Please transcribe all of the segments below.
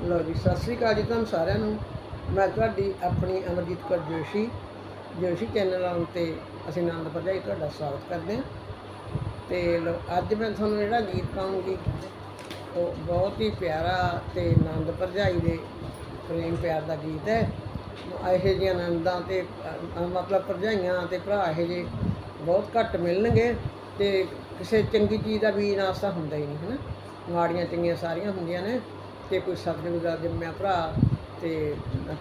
ਲੋ ਜੀ, ਸਤਿ ਸ੍ਰੀ ਅਕਾਲ ਜੀ ਤੁਹਾਨੂੰ ਸਾਰਿਆਂ ਨੂੰ। ਮੈਂ ਤੁਹਾਡੀ ਆਪਣੀ ਅਮਰਜੀਤ ਕੌਰ ਜੋਸ਼ੀ ਜੋਸ਼ੀ ਚੈਨਲ ਆਉਣ ਤੇ ਅਸੀਂ ਆਨੰਦ ਭਰਜਾਈ ਤੁਹਾਡਾ ਸਵਾਗਤ ਕਰਦੇ ਹਾਂ। ਤੇ ਲੋ ਅੱਜ ਮੈਂ ਤੁਹਾਨੂੰ ਜਿਹੜਾ ਗੀਤ ਪਾਉਂਗੀ ਉਹ ਬਹੁਤ ਹੀ ਪਿਆਰਾ ਤੇ ਆਨੰਦ ਭਰਜਾਈ ਦੇ ਪ੍ਰੇਮ ਪਿਆਰ ਦਾ ਗੀਤ ਹੈ। ਇਹੋ ਜਿਹੀਆਂ ਆਨੰਦਾਂ ਤੇ, ਮਤਲਬ ਭਰਜਾਈਆਂ ਤੇ ਭਰਾ ਇਹੋ ਜਿਹੇ ਬਹੁਤ ਘੱਟ ਮਿਲਣਗੇ ਤੇ ਕਿਸੇ ਚੰਗੀ ਚੀਜ਼ ਦਾ ਵੀ ਨਾਸਤਾ ਹੁੰਦਾ ਹੀ ਨਹੀਂ ਹੈ ਨਾ ਮਾੜੀਆਂ ਚੰਗੀਆਂ ਸਾਰੀਆਂ ਹੁੰਦੀਆਂ ਨੇ। ਤੇ ਕੋਈ ਸਤਿਗੁਰੂ ਦਾ ਜੰਮਿਆ ਭਰਾ ਤੇ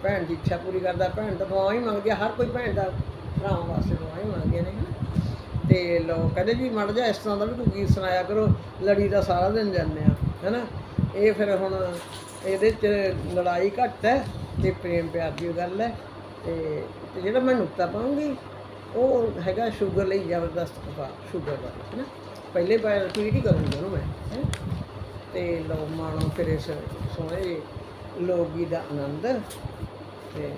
ਭੈਣ ਦੀ ਇੱਛਾ ਪੂਰੀ ਕਰਦਾ, ਭੈਣ ਤਾਂ ਦੁਆ ਹੀ ਮੰਗਦੀ ਆ, ਹਰ ਕੋਈ ਭੈਣ ਦਾ ਭਰਾਵਾਂ ਵਾਸਤੇ ਦੁਆ ਹੀ ਮੰਗਦੀਆਂ ਨੇ, ਹਨਾ। ਤੇ ਲੋ ਕਹਿੰਦੇ ਜੀ ਮੜ ਜਾ ਇਸ ਤਰ੍ਹਾਂ ਦਾ ਵੀ ਕੋਈ ਗੀਤ ਸੁਣਾਇਆ ਕਰੋ, ਲੜੀ ਦਾ ਸਾਰਾ ਦਿਨ ਜਾਂਦੇ ਆ, ਹੈਨਾ। ਇਹ ਫਿਰ ਹੁਣ ਇਹਦੇ ਚ ਲੜਾਈ ਘੱਟ ਹੈ ਤੇ ਪ੍ਰੇਮ ਪਿਆਰ ਦੀ ਗੱਲ ਹੈ ਤੇ ਜਿਹੜਾ ਮੈਂ ਨੁਕਤਾ ਪਾਉਂਗੀ, ਉਹ ਹੈਗਾ ਸ਼ੂਗਰ ਲਈ ਜ਼ਬਰਦਸਤ ਕਪਾ ਸ਼ੂਗਰ ਦਾ ਹੈਨਾ। ਪਹਿਲੇ ਬਾਰ ਰਿਪੀਟ ਕਰੂੰਗਾ ਉਹਨੂੰ ਮੈਂ ਹੈਂ। ਤੇ ਲਓ ਮਾਣੋ ਫਿਰ ਇਸ ਸੋਹਣੇ ਲੋਕ ਗੀਤ ਦਾ ਆਨੰਦ। ਤੇ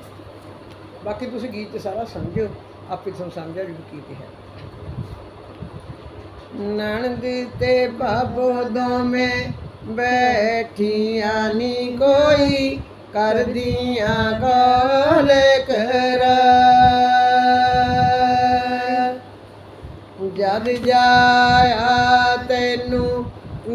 ਬਾਕੀ ਤੁਸੀਂ ਗੀਤ 'ਚ ਸਾਰਾ ਸਮਝੋ, ਆਪੇ ਤੁਹਾਨੂੰ ਸਮਝ ਜੂ ਕੀ ਕੀ ਹੈ ਨਣਦ ਤੇ ਬਾਬੋ ਦੋਵੇਂ ਬੈਠੀਆਂ ਨੀ ਕੋਈ, ਕਰਦੀਆਂ ਗਾਲ ਕਰਾ ਜਦ ਜਾਇਆ ਤੈਨੂੰ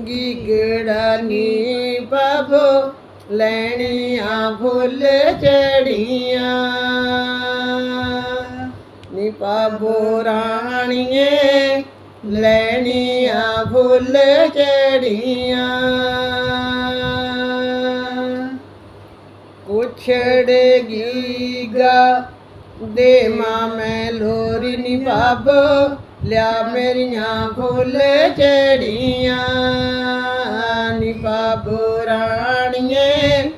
ਗਿਗੜਾ ਨੀ ਬਾਬੋ ਲੈਣੀਆਂ ਫੁੱਲ ਚੜੀਆਂ। ਨੀ ਬਾਬੋ ਰਾਣੀਏ ਲੈਣੀਆਂ ਫੁੱਲ ਚੜੀਆਂ। ਉਛੜੇਗੀ ਗਾ ਦੇ ਮਾਂ ਮੈਂ ਲੋਰੀ ਨੀ ਬਾਬੋ ਲਿਆ ਮੇਰੀਆਂ ਫੁੱਲ ਚੜੀਆਂ ਨੀ ਬਾਬੋ ਰਾਣੀਏ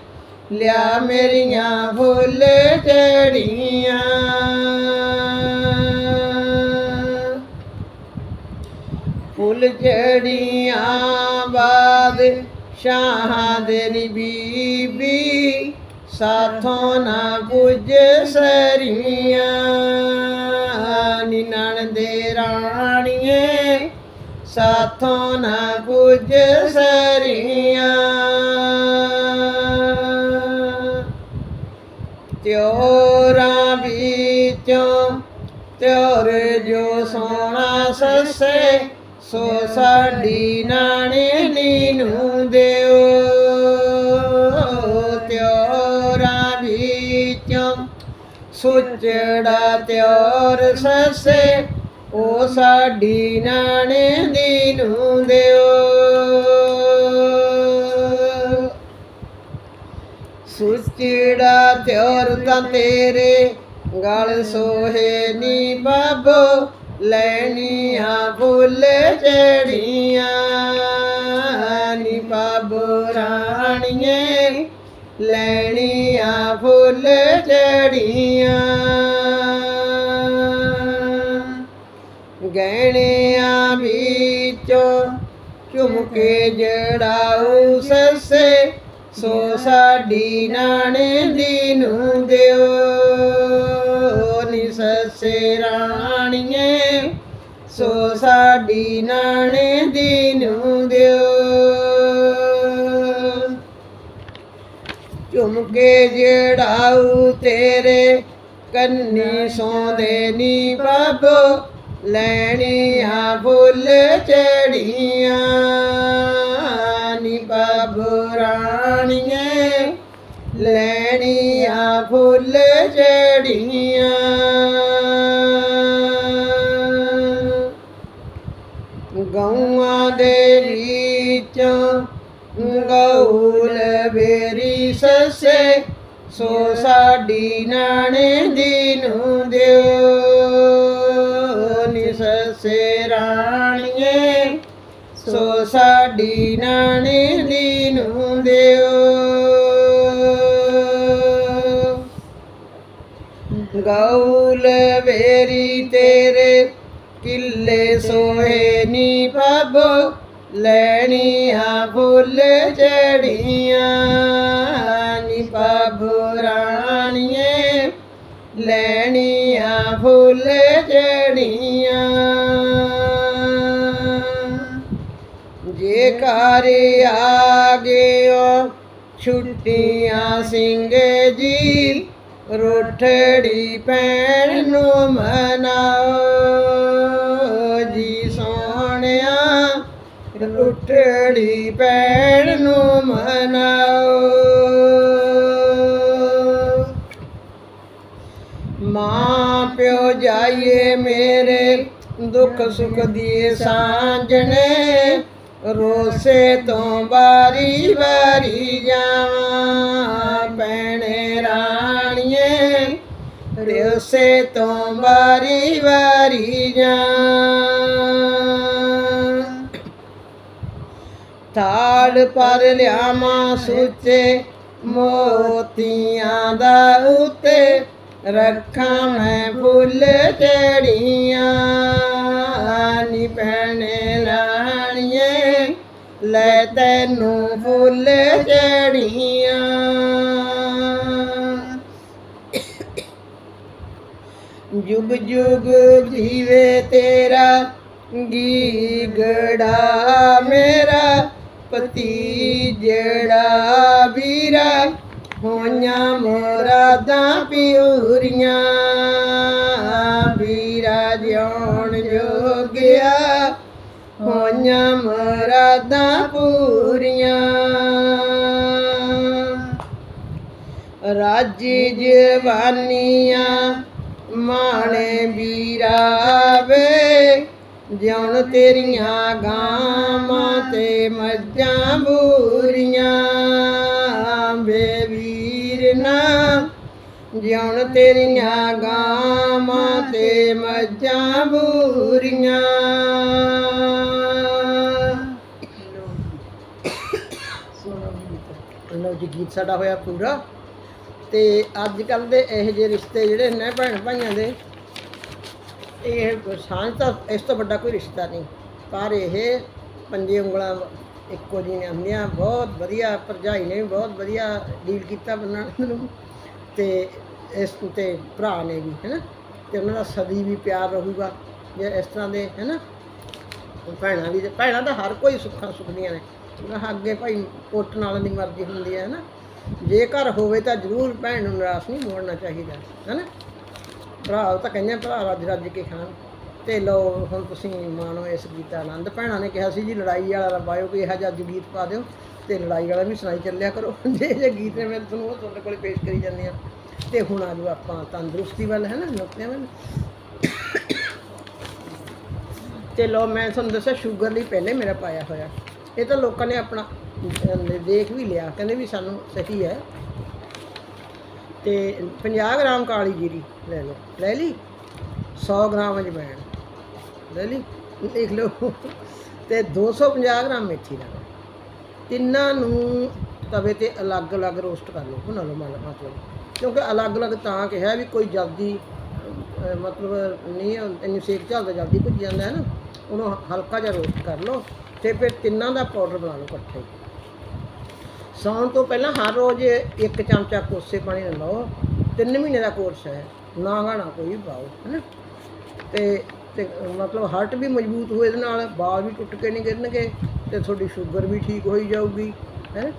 ਲਿਆ ਮੇਰੀਆਂ ਫੁੱਲ ਚੜੀਆਂ ਫੁੱਲ ਚੜੀਆਂ ਬਾਦ ਸ਼ਾਹਾਂ ਦੇ ਬੀਬੀ, ਸਾਥੋਂ ਨਾ ਪੁੱਜ ਸਰੀਆਂ। ਨਿਨਣ ਦੇ ਰਾਣੀਏ, ਸਾਥੋਂ ਨਾ ਪੁੱਜ ਸਰੀਆਂ। ਤਿਉਰਾਂ ਵਿੱਚੋਂ ਤਿਉਰ ਜੋ ਸੋਹਣਾ ਸੱਸੇ, ਸੋ ਸਾਡੀ ਨਾਣੇ ਨੀਨੂੰ ਦਿਓ। ਤਿਉਰਾਂ ਵਿੱਚੋਂ ਸੁਚੜਾ ਤਿਉਰ ਸੱਸੇ, ਉਹ ਸਾਡੀ ਨਾਣੇ ਨੀਨੂੰ ਦਿਓ। ਸੁਚੜਾ ਤਿਉਰ ਤਾਂ ਤੇਰੇ ਗਲ ਸੋਹੇ ਨੀ ਬਾਬੋ, ਲੈਣੀਆਂ ਫੁੱਲ ਚੜੀਆਂ ਨੀ ਬਾਬੋ ਰਾਣੀਏ, ਲੈ ਫੁੱਲ ਜੜੀਆਂ ਗਹਿਣਿਆਂ ਵਿੱਚੋਂ ਝੁਮਕੇ ਜੜਾਉ ਸੱਸੇ ਸੋ ਸਾਡੀ ਨਾਣੇ ਦੀ ਨੂੰ ਦਿਓ। ਨੀ ਸੱਸੇ ਰਾਣੀਏ, ਸੋ ਸਾਡੀ ਨਾਣੇ ਦੀ ਨੂੰ ਦਿਓ। ਝੁਮਕੇ ਜੜਾਉ ਤੇਰੇ ਕੰਨੀ ਸੌਂਦੇ ਨੀ ਬਾਬੋ ਲੈਣੀਆਂ ਫੁੱਲ ਚੜੀਆਂ ਨੀ ਬਾਬੋ ਰਾਣੀਏ ਲੈਣੀਆਂ ਫੁੱਲ ਚੜੀਆਂ। ਗਊਆਂ ਦੇ ਵਿੱਚੋਂ ਗਊਲ ਬੇਰੀ ਸੱਸੇ, ਸੋ ਸਾਡੀ ਨਾਣੇ ਦੀ ਨੂੰ ਦਿਓ। ਨੀ ਸੱਸੇ ਰਾਣੀਏ, ਸੋ ਸਾਡੀ ਨਾਣੇ ਦੀਨੂੰ ਦਿਓ। ਗਊਲ ਬੇਰੀ ਤੇਰੇ ਕਿੱਲੇ ਸੋਹੇ ਨੀ ਬਾਬੋ ਲੈਣੀਆਂ ਫੁੱਲ ਚੜੀਆਂ, ਨੀ ਬਾਬੋ ਰਾਣੀਏ। ਲੈਣੀਆਂ ਫੁੱਲ ਚੜੀਆਂ। ਜੇ ਘਰ ਆ ਗਿਓ ਛੁੱਟੀਆਂ ਸਿੰਘ ਜੀ, ਰੋਠੜੀ ਪੈਣ ਨੂੰ ਮਨਾਓ। ਰੋਠੜੀ ਪੈਣ ਨੂੰ ਮਨਾਓ। ਮਾਂ ਪਿਓ ਜਾਈਏ ਮੇਰੇ ਦੁੱਖ ਸੁਖ ਦੀ ਸਾਂਝਣੇ, ਰੋਸੇ ਤੋਂ ਬਾਰੀ ਬਾਰੀ ਜਾਵਾਂ। ਪੈਣੇ ਰਾਣੀਏ, ਰੋਸੇ ਤੋਂ ਬਾਰੀ ਬਾਰੀ ਜਾ ਥਾਲ ਪਰ ਲਿਆਵਾਂ ਸੁੱਚੇ ਮੋਤੀਆਂ ਦਾ ਉਤੇ ਰੱਖਾਂ ਮੈਂ ਫੁੱਲ ਚੜੀਆਂ। ਨੀ ਭੈਣੇ ਰਾਣੀਏ, ਲੈ ਤੈਨੂੰ ਫੁੱਲ ਚੜੀਆਂ। ਜੁਗ ਜੁਗ ਜੀਵੇ ਤੇਰਾ ਗੀਗੜਾ ਮੇਰਾ ਪਤੀ ਜਿਹੜਾ ਵੀਰਾ, ਹੋਈਆਂ ਮੁਰਾਦਾਂ ਪਿਉਰੀਆਂ। ਵੀਰਾ ਜਿਉਣ ਜੋਗਿਆ, ਹੋਈਆਂ ਮੁਰਾਦਾਂ ਪੂਰੀਆਂ। ਰਾਜੀ ਜਵਾਨੀਆਂ, ਮਾਣੇ ਵੀਰਾ ਵੇ ਜਿਉਣ ਤੇਰੀਆਂ ਗਾਵਾਂ ਤੇ ਮੱਝਾਂ ਬੂਰੀਆਂ, ਵੇ ਵੀਰ ਨਾ, ਜਿਉਣ ਤੇਰੀਆਂ ਗਾਵਾਂ ਤੇ ਮੱਝਾਂ ਬੂਰੀਆਂ। ਲੋ ਜੀ, ਗੀਤ ਸਾਡਾ ਹੋਇਆ ਪੂਰਾ। ਤੇ ਅੱਜ ਕੱਲ ਦੇ ਇਹੋ ਜਿਹੇ ਰਿਸ਼ਤੇ ਜਿਹੜੇ ਨੇ ਭੈਣ ਭਾਈਆਂ ਦੇ ਇਹ ਸਾਂਝ ਤਾਂ ਇਸ ਤੋਂ ਵੱਡਾ ਕੋਈ ਰਿਸ਼ਤਾ ਨਹੀਂ। ਪਰ ਇਹ ਪੰਜੇ ਉਂਗਲਾਂ ਇੱਕੋ ਜਿਹੀਆਂ ਹੁੰਦੀਆਂ ਬਹੁਤ ਵਧੀਆ ਭਰਜਾਈ ਨੇ ਵੀ ਬਹੁਤ ਵਧੀਆ ਡੀਲ ਕੀਤਾ ਬੰਨਣ ਨੂੰ। ਤੇ ਇਸ ਤੇ ਭਰਾ ਨੇ ਵੀ, ਹੈਨਾ? ਤੇ ਉਹਨਾਂ ਦਾ ਸਦੀ ਵੀ ਪਿਆਰ ਰਹੂਗਾ। ਜੇ ਇਸ ਤਰ੍ਹਾਂ ਦੇ, ਹੈਨਾ? ਭੈਣਾਂ ਵੀ ਭੈਣਾਂ ਤਾਂ ਹਰ ਕੋਈ ਸੁੱਖਾਂ ਸੁਖਦੀਆਂ ਨੇ। ਉਹਨਾਂ ਅੱਗੇ ਭਾਈ ਪੁੱਤ ਵਾਲਿਆਂ ਦੀ ਮਰਜ਼ੀ ਹੁੰਦੀ ਹੈ ਨਾ ਜੇ ਘਰ ਹੋਵੇ ਤਾਂ ਜ਼ਰੂਰ ਭੈਣ ਨੂੰ ਨਿਰਾਸ਼ ਨਹੀਂ ਮੋੜਨਾ ਚਾਹੀਦਾ ਹੈ ਨਾ ਭਰਾ ਤਾਂ ਕਹਿੰਦੇ ਆ, ਭਰਾ ਰੱਜ ਰੱਜ ਕੇ ਖਾਣ। ਤੇ ਲਓ ਹੁਣ ਤੁਸੀਂ ਮਾਣੋ ਇਸ ਗੀਤ ਦਾ ਆਨੰਦ। ਭੈਣਾਂ ਨੇ ਕਿਹਾ ਸੀ ਜੀ ਲੜਾਈ ਵਾਲਾ ਪਾਇਓ ਕੋਈ ਇਹੋ ਜਿਹਾ ਅੱਜ ਗੀਤ ਪਾ ਦਿਓ। ਤੇ ਲੜਾਈ ਵਾਲਾ ਵੀ ਸੁਣਾਈ ਚੱਲਿਆ ਕਰੋ। ਜੇ ਜੇ ਗੀਤ ਨੇ ਮੈਂ ਤੁਹਾਨੂੰ ਉਹ ਤੁਹਾਡੇ ਕੋਲ ਪੇਸ਼ ਕਰੀ ਜਾਂਦੇ ਆ ਤੇ ਹੁਣ ਆ ਜਾਓ ਆਪਾਂ ਤੰਦਰੁਸਤੀ ਵੱਲ ਹੈ ਨਾ ਨੁਕਤਿਆਂ ਵੱਲ। ਤੇ ਲੋ ਮੈਂ ਤੁਹਾਨੂੰ ਦੱਸਿਆ ਸ਼ੂਗਰ ਲਈ ਪਹਿਲੇ ਮੇਰਾ ਪਾਇਆ ਹੋਇਆ। ਇਹ ਤਾਂ ਲੋਕਾਂ ਨੇ ਆਪਣਾ ਦੇਖ ਵੀ ਲਿਆ। ਕਹਿੰਦੇ ਵੀ ਸਾਨੂੰ ਸਹੀ ਹੈ। ਤੇ 50 ਗ੍ਰਾਮ ਕਾਲੀ ਜੀਰੀ ਲੈ ਲਓ। ਲੈ ਲਈ? 100 ਗ੍ਰਾਮ ਅਜਵਾਇਣ ਲੈ ਲਈ? ਲਿਖ ਲਓ। ਤੇ 250 ਗ੍ਰਾਮ ਮੇਥੀ ਲੈ ਲਓ। ਤਿੰਨਾਂ ਨੂੰ ਤਵੇ ਤੇ ਅਲੱਗ-ਅਲੱਗ ਰੋਸਟ ਕਰ ਲਓ। ਭੁੰਨ ਲਓ ਮਤਲਬ ਕਿਉਂਕਿ ਅਲੱਗ-ਅਲੱਗ ਤਾਂ ਕਿਹਾ ਵੀ ਕੋਈ ਜਲਦੀ ਮਤਲਬ ਨਹੀਂ, ਇੰਨੀ ਸੇਕ ਚੱਲਦਾ ਜਲਦੀ ਭੁੱਜ ਜਾਂਦਾ ਹੈ ਨਾ। ਉਹਨੂੰ ਹਲਕਾ ਜਿਹਾ ਰੋਸਟ ਕਰ ਲਓ। ਤੇ ਫਿਰ ਤਿੰਨਾਂ ਦਾ ਪਾਊਡਰ ਬਣਾ ਲਓ ਇਕੱਠੇ ਸੌਣ ਤੋਂ ਪਹਿਲਾਂ ਹਰ ਰੋਜ਼ ਇੱਕ ਚਮਚਾ ਕੋਸੇ ਪਾਣੀ ਨਾਲ ਲਓ। ਤਿੰਨ ਮਹੀਨੇ ਦਾ ਕੋਰਸ ਹੈ। ਨਾ ਗਾਣਾ ਕੋਈ ਪਾਓ, ਹੈਨਾ? ਤੇ ਤੇ ਮਤਲਬ ਹਾਰਟ ਵੀ ਮਜ਼ਬੂਤ ਹੋਏ ਇਹਦੇ ਨਾਲ ਬਾਲ ਵੀ ਟੁੱਟ ਕੇ ਨਹੀਂ ਗਿਰਨਗੇ ਤੇ ਤੁਹਾਡੀ ਸ਼ੂਗਰ ਵੀ ਠੀਕ ਹੋਈ ਜਾਊਗੀ ਹੈ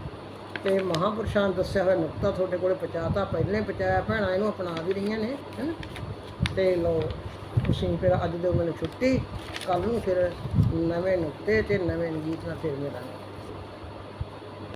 ਤੇ ਮਹਾਂਪੁਰਸ਼ਾਂ ਨੇ ਦੱਸਿਆ ਹੋਇਆ ਨੁਕਤਾ ਤੁਹਾਡੇ ਕੋਲੇ ਪਹੁੰਚਾਤਾ, ਪਹਿਲਾਂ ਹੀ ਪਹੁੰਚਾਇਆ, ਭੈਣਾਂ ਇਹਨੂੰ ਅਪਣਾ ਵੀ ਰਹੀਆਂ ਨੇ ਹੈ ਤੇ ਲੋ ਤੁਸੀਂ ਫਿਰ ਅੱਜ ਦਿਓ ਮੈਨੂੰ ਛੁੱਟੀ ਕੱਲ ਨੂੰ ਫਿਰ ਨਵੇਂ ਨੁਕਤੇ ਤੇ ਨਵੇਂ ਗੀਤ ਨਾਲ ਫਿਰ ਮਿਲਾਂਗੇ